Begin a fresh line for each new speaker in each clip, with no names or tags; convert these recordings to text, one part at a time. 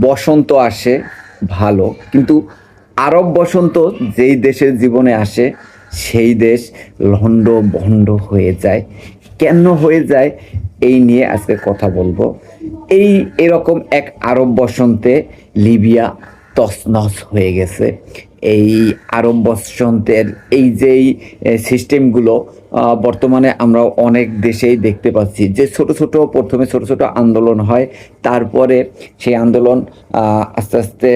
বসন্ত আসে, ভালো। কিন্তু আরব বসন্ত যেই দেশের জীবনে আসে, সেই দেশ লন্ড ভণ্ড হয়ে যায়। কেন হয়ে যায়, এই নিয়ে আজকে কথা বলব। এই এরকম এক আরব বসন্তে লিবিয়া তছনছ হয়ে গেছে। এই আরব বসন্তের এই যেই সিস্টেমগুলো বর্তমানে আমরা অনেক দেশেই দেখতে পাচ্ছি। যে ছোট ছোট, প্রথমে ছোট ছোট আন্দোলন হয়, তারপরে সেই আন্দোলন আস্তে আস্তে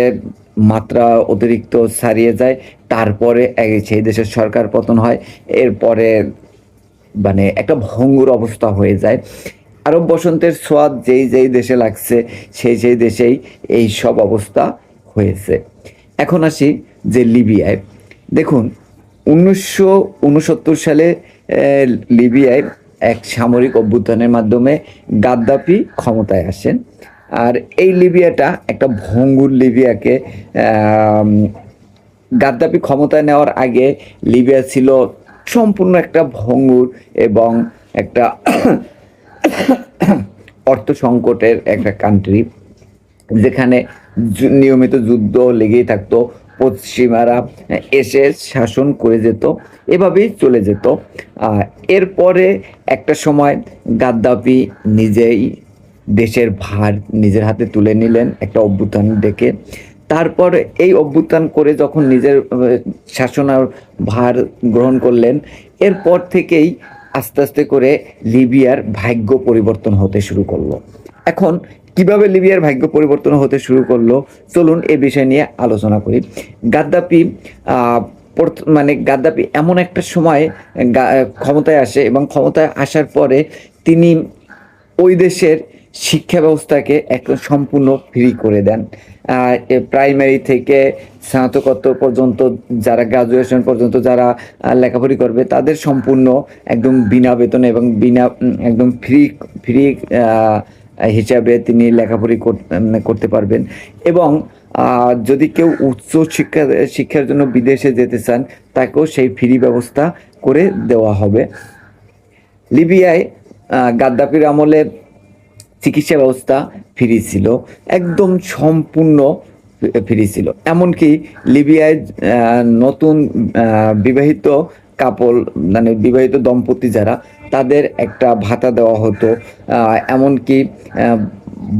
মাত্রা অতিরিক্ত ছাড়িয়ে যায়, তারপরে সেই দেশের সরকার পতন হয়, এরপরে মানে একটা ভঙ্গুর অবস্থা হয়ে যায়। আরব বসন্তের সোয়াদ যেই যেই দেশে লাগছে, সেই সেই দেশেই এই সব অবস্থা হয়েছে। এখন আসি যে লিবিয়ায়। দেখুন, উনিশশো উনসত্তর সালে লিবিয়ায় এক সামরিক অভ্যুত্থানের মাধ্যমে গাদ্দাফি ক্ষমতায় আসেন। আর এই লিবিয়াটা একটা ভঙ্গুর লিবিয়াকে গাদ্দাফি ক্ষমতায় নেওয়ার আগে লিবিয়া ছিল সম্পূর্ণ একটা ভঙ্গুর এবং একটা অর্থ সংকটের একটা কান্ট্রি যেখানে নিয়মিত যুদ্ধ লেগেই থাকতো পশ্চিমারা এসে শাসন করে যেত, এভাবেই চলে যেত। এরপরে একটা সময় গাদ্দাফি নিজেই দেশের ভার নিজের হাতে তুলে নিলেন একটা অভ্যুত্থান ডেকে। তারপর এই অভ্যুত্থান করে যখন নিজের শাসনার ভার গ্রহণ করলেন, এরপর থেকেই আস্তে আস্তে করে লিবিয়ার ভাগ্য পরিবর্তন হতে শুরু করল। এখন কীভাবে লিবিয়ার ভাগ্য পরিবর্তন হতে শুরু করল? চলুন এ বিষয় নিয়ে আলোচনা করি। প্রথ- মানে গাদ্দাফি এমন একটা সময় ক্ষমতায় আসে এবং ক্ষমতায় আসার পরে তিনি ওই দেশের শিক্ষা ব্যবস্থাকে একদম সম্পূর্ণ ফ্রি করে দেন। প্রাইমারি থেকে স্নাতকোত্তর পর্যন্ত যারা গ্রাজুয়েশন পর্যন্ত যারা লেখাপড়ি করবে, তাদের সম্পূর্ণ একদম বিনা বেতনে এবং বিনা একদম ফ্রি ফ্রি হিসাবে তিনি লেখাপড়ি কর- করতে পারবেন। এবং যদি কেউ উচ্চ শিক্ষা, শিক্ষার জন্য বিদেশে যেতে চান, তাকেও সেই ফ্রি ব্যবস্থা করে দেওয়া হবে। লিবিয়ায় গাদ্দাফির আমলে চিকিৎসা ব্যবস্থা ফ্রি ছিল, একদম সম্পূর্ণ ফ্রি ছিল। এমনকি লিবিয়ায় নতুন বিবাহিত কাপল মানে বিবাহিত দম্পতি যারা, তাদের একটা ভাতা দেওয়া হতো। এমনকি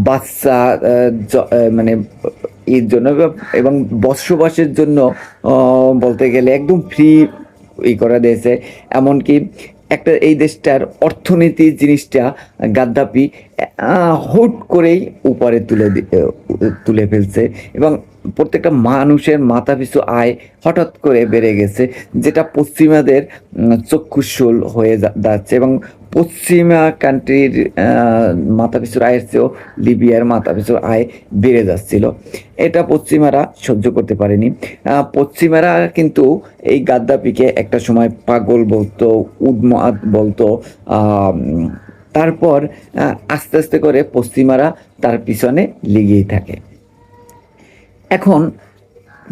বাচ্চা মানে এর জন্য এবং বসবাসের জন্য বলতে গেলে একদম ফ্রি ই করা দিয়েছে। এমনকি একটা এই দেশটার অর্থনীতি জিনিসটা গাদ্দাপি হুট করেই উপরে তুলে তুলে ফেলছে এবং প্রত্যেকটা মানুষের মাথা পিছু আয় হঠাৎ করে বেড়ে গেছে, যেটা পশ্চিমাদের চক্ষুশূল হয়ে যাচ্ছে এবং পশ্চিমা কান্ট্রির মাথা পিছুর আয়ের চেয়েও লিবিয়ার মাথা পিছুর আয় বেড়ে যাচ্ছিল। এটা পশ্চিমারা সহ্য করতে পারেনি। পশ্চিমারা কিন্তু এই গাদ্দাফিকে একটা সময় পাগল বলতো উদ্মাদ বলতো তারপর আস্তে আস্তে করে পশ্চিমারা তার পিছনে লেগেই থাকে। এখন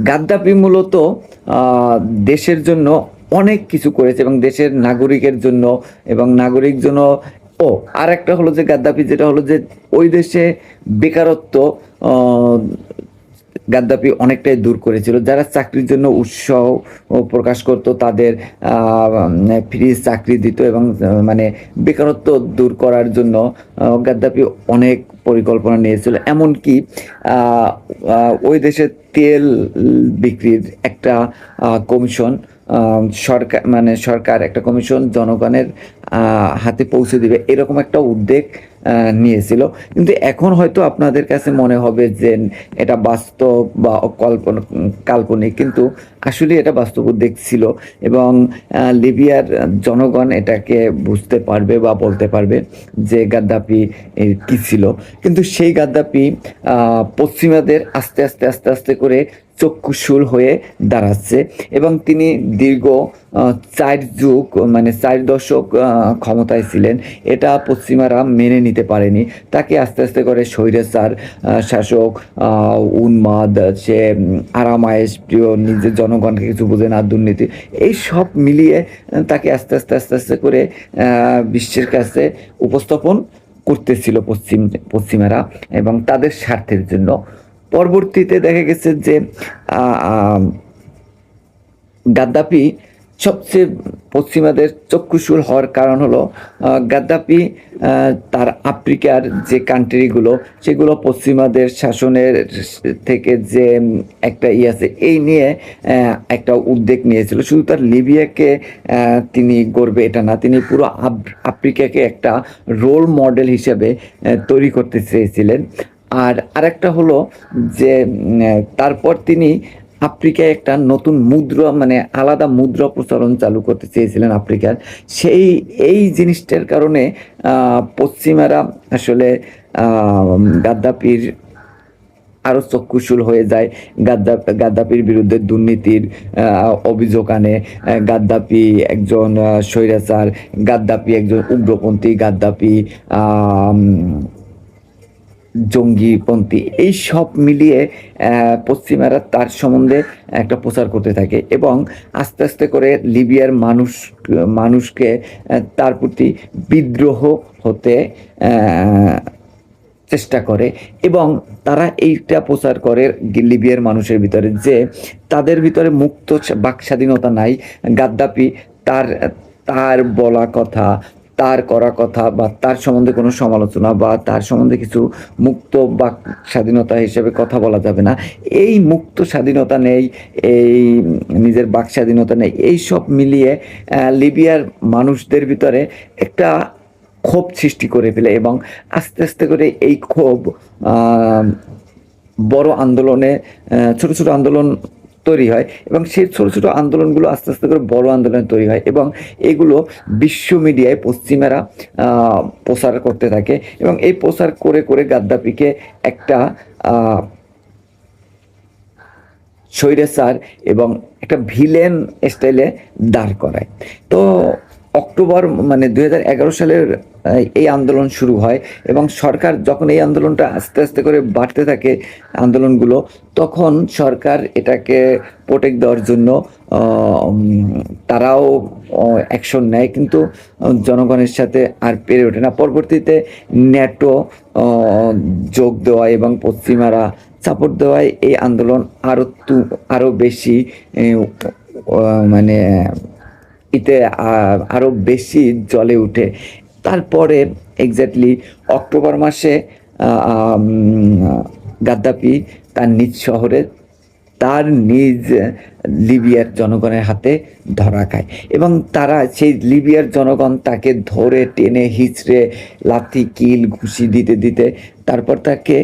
গাদ্দাফি মূলত দেশের জন্য অনেক কিছু করেছে এবং দেশের নাগরিকের জন্য এবং নাগরিক জন্য, ও আর একটা হলো যে গাদ্দাফি, যেটা হলো যে ওই দেশে বেকারত্ব গাদ্দাফি অনেকটাই দূর করেছিল। যারা চাকরির জন্য উৎসাহ প্রকাশ করত, তাদের ফ্রি চাকরি দিত এবং মানে বেকারত্ব দূর করার জন্য গাদ্দাফি অনেক পরিকল্পনা নিয়েছিল। এমনকি ওই দেশের তেল বিক্রির একটা কমিশন সরকার মানে সরকার একটা কমিশন জনগণের হাতে পৌঁছে দিবে। এরকম একটা উদ্যোগ নিয়েছিল। কিন্তু এখন হয়তো আপনাদের কাছে মনে হবে যে এটা বাস্তব বা কল্পনা কাল্পনিক কিন্তু আসলে এটা বাস্তব উদ্যোগ ছিল এবং লিবিয়ার জনগণ এটাকে বুঝতে পারবে বা বলতে পারবে যে গাদ্দাফি এর কি ছিল। কিন্তু সেই গাদ্দাফি আহ, পশ্চিমাদের আস্তে আস্তে আস্তে আস্তে করে চক্ষুশূল হয়ে দাঁড়াচ্ছে এবং তিনি দীর্ঘ চার যুগ মানে চার দশক ক্ষমতায় ছিলেন। এটা পশ্চিমারা মেনে নিতে পারেনি। তাকে আস্তে আস্তে করে স্বৈরাচার শাসক উন্মাদ, সে আরামায়েশ, প্রিয় নিজের জনগণকে কিছু বোঝে না, দুর্নীতি, এই সব মিলিয়ে তাকে আস্তে আস্তে আস্তে আস্তে করে বিশ্বের কাছে উপস্থাপন করতেছিল পশ্চিম, পশ্চিমারা এবং তাদের স্বার্থের জন্য। পরবর্তীতে দেখা গেছে যে গাদ্দাফি সবচেয়ে পশ্চিমাদের চক্ষুশূল হওয়ার কারণ হলো গাদ্দাফি তার আফ্রিকার যে কান্ট্রিগুলো, সেগুলো পশ্চিমাদের শাসনের থেকে যে একটা ই আছে, এই নিয়ে একটা উদ্যোগ নিয়েছিল। শুধু তার লিবিয়াকে তিনি গড়বে এটা না, তিনি পুরো আফ- আফ্রিকাকে একটা রোল মডেল হিসেবে তৈরি করতে চেয়েছিলেন। আর আরেকটা হলো যে তারপর তিনি আফ্রিকায় একটা নতুন মুদ্রা মানে আলাদা মুদ্রা প্রচলন চালু করতে চেয়েছিলেন আফ্রিকার। সেই, এই জিনিসটার কারণে পশ্চিমারা আসলে গাদ্দাফির আরও চক্ষুশূল হয়ে যায়। গাদ্দা, গাদ্দাফির বিরুদ্ধে দুর্নীতির অভিযোগ আনে। গাদ্দাফি একজন স্বৈরাচার, গাদ্দাফি একজন উগ্রপন্থী, গাদ্দাফি জঙ্গিপন্থী। এই সব মিলিয়ে পশ্চিমারা তার সম্বন্ধে একটা প্রচার করতে থাকে এবং আস্তে আস্তে করে লিবিয়ার মানুষ, মানুষকে তার প্রতি বিদ্রোহ হতে চেষ্টা করে এবং তারা এইটা প্রচার করে লিবিয়ার মানুষের ভিতরে যে তাদের ভিতরে মুক্ত বাক স্বাধীনতা নাই। গাদ্দাফি তার তার বলা কথা তার করা কথা বা তার সম্বন্ধে কোনো সমালোচনা বা তার সম্বন্ধে কিছু মুক্ত বাক স্বাধীনতা হিসেবে কথা বলা যাবে না। এই মুক্ত স্বাধীনতা নেই, এই নিজের বাক স্বাধীনতা নেই, এই সব মিলিয়ে লিবিয়ার মানুষদের ভিতরে একটা ক্ষোভ সৃষ্টি করে ফেলে এবং আস্তে আস্তে করে এই ক্ষোভ বড় আন্দোলনে ছোট ছোট আন্দোলন তৈরি হয় এবং সেই ছোট ছোট আন্দোলনগুলো আস্তে আস্তে করে বড় আন্দোলন তৈরি হয় এবং এগুলো বিশ্ব মিডিয়ায় পশ্চিমেরা আহ, প্রচার করতে থাকে এবং এই প্রচার করে করে গাদ্দাফিকে একটা স্বৈরাচার এবং একটা ভিলেন স্টাইলে দাঁড় করায়। তো অক্টোবর মানে দু হাজার এগারো সালের এই আন্দোলন শুরু হয় এবং সরকার যখন এই আন্দোলনটা আস্তে আস্তে করে বাড়তে থাকে আন্দোলনগুলো তখন সরকার এটাকে প্রোটেক্ট দেওয়ার জন্য তারাও অ্যাকশন নেয়। কিন্তু জনগণের সাথে আর পেরে ওঠে না। পরবর্তীতে ন্যাটো যোগ দেওয়া এবং পশ্চিমারা সাপোর্ট দেওয়ায় এই আন্দোলন আরও তু আরও বেশি মানে আহ, আরও বেশি জলে উঠে। তারপরে এক্স্যাক্টলি অক্টোবর মাসে গাদ্দাফি তার নিজ শহরে, তার নিজ লিবিয়ার জনগণের হাতে ধরা খায়। এবং তারা সেই লিবিয়ার জনগণ তাকে ধরে, টেনে, হিচড়ে, লাথি, কিল, ঘুষি দিতে দিতে তারপর তাকে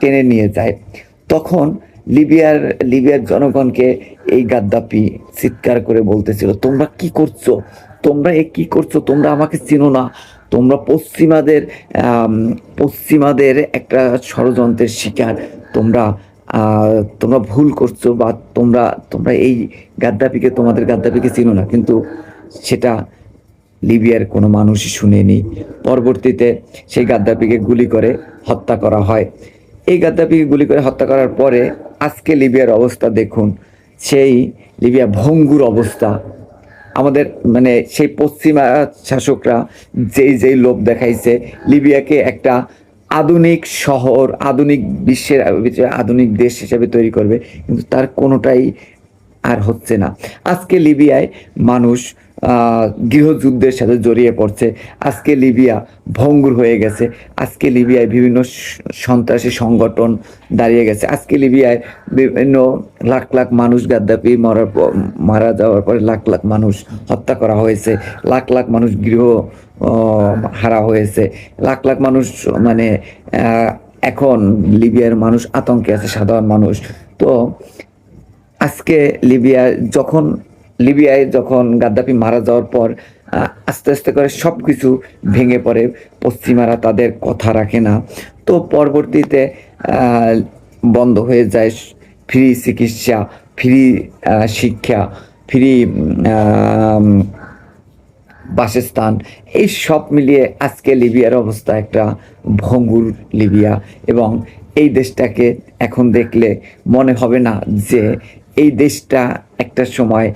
টেনে নিয়ে যায়। তখন লিবিয়ার লিবিয়ার জনগণকে এই গাদ্দাফি চিৎকার করে বলতেছিল, তোমরা কি করছ? তোমরা এ কি করছ? তোমরা আমাকে চিনো না। তোমরা পশ্চিমাদের পশ্চিমাদের একটা ষড়যন্ত্রের শিকার। তোমরা তোমরা ভুল করছ বা তোমরা তোমরা এই গাদ্দাফিকে, তোমাদের গাদ্দাফিকে চিনো না। কিন্তু সেটা লিবিয়ার কোনো মানুষই শুনেনি। পরবর্তীতে সেই গাদ্দাফিকে গুলি করে হত্যা করা হয়। এই গাদ্দাফিকে গুলি করে হত্যা করার পরে আজকে লিবিয়ার অবস্থা দেখুন। সেই লিবিয়া ভঙ্গুর অবস্থা। আমাদের মানে সেই পশ্চিমা শাসকরা যেই যেই লোভ দেখাইছে, লিবিয়াকে একটা আধুনিক শহর, আধুনিক বিশ্বের আধুনিক দেশ হিসেবে তৈরি করবে, কিন্তু তার কোনোটাই আর হচ্ছে না। আজকে লিবিয়ায় মানুষ গৃহযুদ্ধের সাথে জড়িয়ে পড়ছে। আজকে লিবিয়া ভঙ্গুর হয়ে গেছে। আজকে লিবিয়ায় বিভিন্ন সন্ত্রাসী সংগঠন দাঁড়িয়ে গেছে। আজকে লিবিয়ায় বিভিন্ন লাখ লাখ মানুষ গাদ্দাপি মরার মারা যাওয়ার পরে লাখ লাখ মানুষ হত্যা করা হয়েছে। লাখ লাখ মানুষ গৃহ হারা হয়েছে। লাখ লাখ মানুষ মানে এখন লিবিয়ার মানুষ আতঙ্কে আছে, সাধারণ মানুষ। তো আজকে লিবিয়া যখন, লিবিয়ায় যখন গাদ্দাফি মারা যাওয়ার পর আস্তে আস্তে করে সব কিছু ভেঙে পড়ে, পশ্চিমারা তাদের কথা রাখে না। তো পরবর্তীতে বন্ধ হয়ে যায়, ফ্রি চিকিৎসা, ফ্রি শিক্ষা, ফ্রি বাসস্থান, এই সব মিলিয়ে আজকে লিবিয়ার অবস্থা একটা ভঙ্গুর লিবিয়া। এবং এই দেশটাকে এখন দেখলে মনে হবে না যে এই দেশটা একটা সময়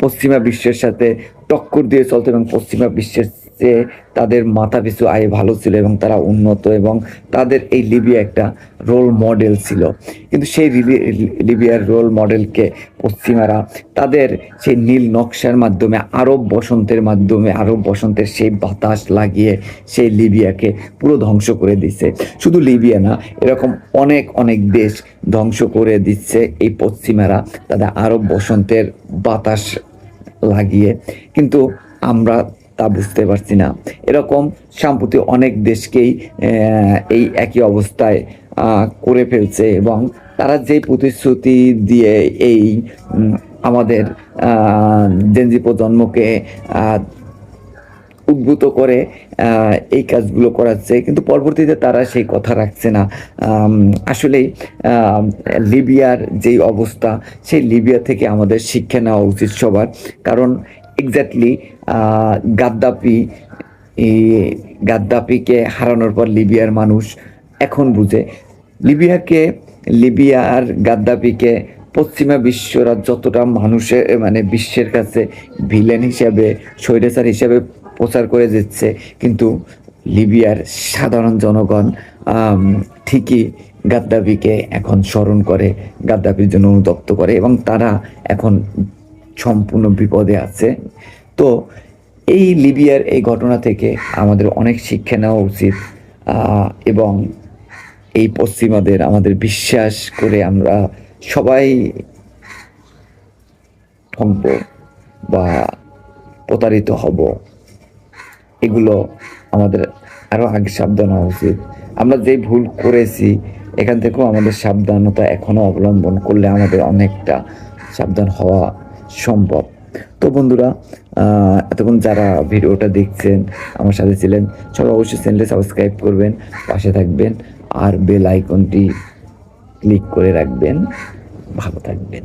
পশ্চিমা বিশ্বের সাথে টক্কর দিয়ে চলতো এবং পশ্চিমা বিশ্বের চেয়ে তাদের মাথা পিছু আয় ভালো ছিল এবং তারা উন্নত এবং তাদের এই লিবিয়া একটা রোল মডেল ছিল। কিন্তু সেই লিবি- লিবিয়ার রোল মডেলকে পশ্চিমারা তাদের সেই নীল নকশার মাধ্যমে, আরব বসন্তের মাধ্যমে, আরব বসন্তের সেই বাতাস লাগিয়ে সেই লিবিয়াকে পুরো ধ্বংস করে দিচ্ছে শুধু লিবিয়া না, এরকম অনেক অনেক দেশ ধ্বংস করে দিচ্ছে এই পশ্চিমারা তাদের আরব বসন্তের বাতাস লাগিয়ে। কিন্তু আমরা তা বুঝতে পারছি না। এরকম সাম্প্রতিক অনেক দেশকেই এই একই অবস্থায় করে ফেলছে এবং তারা যে প্রতিশ্রুতি দিয়ে এই আমাদের জেনজি প্রজন্মকে উদ্ভূত করে এই কাজগুলো করাচ্ছে, কিন্তু পরবর্তীতে তারা সেই কথা রাখছে না। আসলেই লিবিয়ার যেই অবস্থা, সেই লিবিয়া থেকে আমাদের শিক্ষা নেওয়া উচিত সবার। কারণ এক্স্যাক্টলি গাদ্দাফি গাদ্দাফিকে হারানোর পর লিবিয়ার মানুষ এখন বুঝে। লিবিয়াকে লিবিয়ার গাদ্দাফিকে পশ্চিমা বিশ্বরা যতটা মানুষের মানে বিশ্বের কাছে ভিলেন হিসাবে, স্বৈরাচার হিসাবে প্রচার করে দিচ্ছে, কিন্তু লিবিয়ার সাধারণ জনগণ ঠিকই গাদ্দাফিকে এখন স্মরণ করে, গাদ্দাফির জন্য অনুতপ্ত করে, এবং তারা এখন সম্পূর্ণ বিপদে আছে। তো এই লিবিয়ার এই ঘটনা থেকে আমাদের অনেক শিক্ষা নেওয়া উচিত এবং এই পশ্চিমাদের আমাদের বিশ্বাস করে আমরা সবাই ঠকব বা প্রতারিত হব। এগুলো আমাদের আরও আগে সাবধান হওয়া উচিত। আমরা যে ভুল করেছি, এখান থেকেও আমাদের সাবধানতা এখনও অবলম্বন করলে আমাদের অনেকটা সাবধান হওয়া সম্ভব। তো বন্ধুরা এতক্ষণ যারা ভিডিওটা দেখছেন, আমার সাথে ছিলেন সব অবশ্যই চ্যানেলটি সাবস্ক্রাইব করবেন, পাশে থাকবেন, আর বেল আইকনটি ক্লিক করে রাখবেন। ভালো থাকবেন।